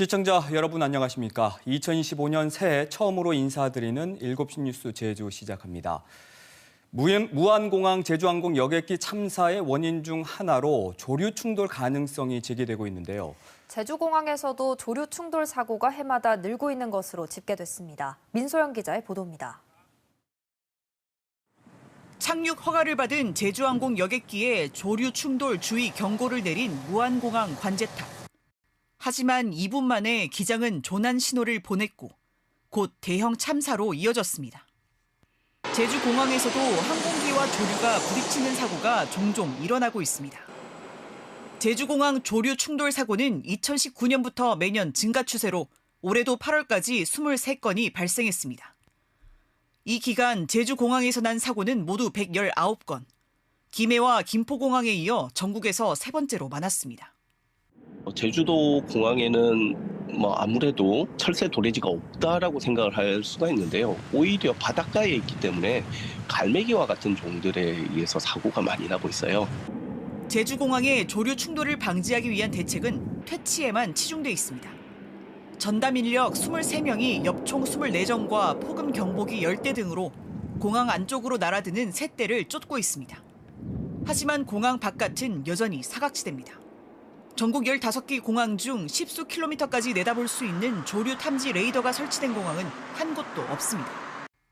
시청자 여러분 안녕하십니까? 2025년 새해 처음으로 인사드리는 7시 뉴스 제주 시작합니다. 무안공항 제주항공 여객기 참사의 원인 중 하나로 조류 충돌 가능성이 제기되고 있는데요. 제주공항에서도 조류 충돌 사고가 해마다 늘고 있는 것으로 집계됐습니다. 민소영 기자의 보도입니다. 착륙 허가를 받은 제주항공 여객기에 조류 충돌 주의 경고를 내린 무안공항 관제탑. 하지만 2분 만에 기장은 조난 신호를 보냈고 곧 대형 참사로 이어졌습니다. 제주 공항에서도 항공기와 조류가 부딪히는 사고가 종종 일어나고 있습니다. 제주공항 조류 충돌 사고는 2019년부터 매년 증가 추세로 올해도 8월까지 23건이 발생했습니다. 이 기간 제주공항에서 난 사고는 모두 119건. 김해와 김포공항에 이어 전국에서 세 번째로 많았습니다. 어, 제주도 공항에는 뭐 아무래도 철새 도래지가 없다라고 생각을 할 수가 있는데요. 오히려 바닷가에 있기 때문에 갈매기와 같은 종들에 의해서 사고가 많이 나고 있어요. 제주공항의 조류 충돌을 방지하기 위한 대책은 퇴치에만 치중돼 있습니다. 전담 인력 23명이 엽총 24정과 폭음 경보기 10대 등으로 공항 안쪽으로 날아드는 새떼를 쫓고 있습니다. 하지만 공항 바깥은 여전히 사각지대입니다. 전국 15개 공항 중 10수 킬로미터까지 내다볼 수 있는 조류 탐지 레이더가 설치된 공항은 한 곳도 없습니다.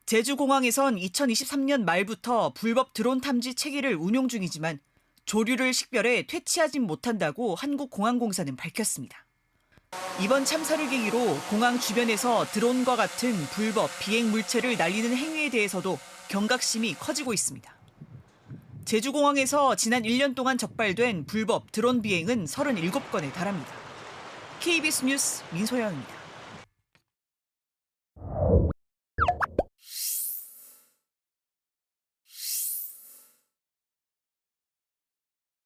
제주공항에선 2023년 말부터 불법 드론 탐지 체계를 운용 중이지만 조류를 식별해 퇴치하진 못한다고 한국공항공사는 밝혔습니다. 이번 참사를 계기로 공항 주변에서 드론과 같은 불법 비행 물체를 날리는 행위에 대해서도 경각심이 커지고 있습니다. 제주공항에서 지난 1년 동안 적발된 불법 드론 비행은 37건에 달합니다. KBS 뉴스 민소영입니다.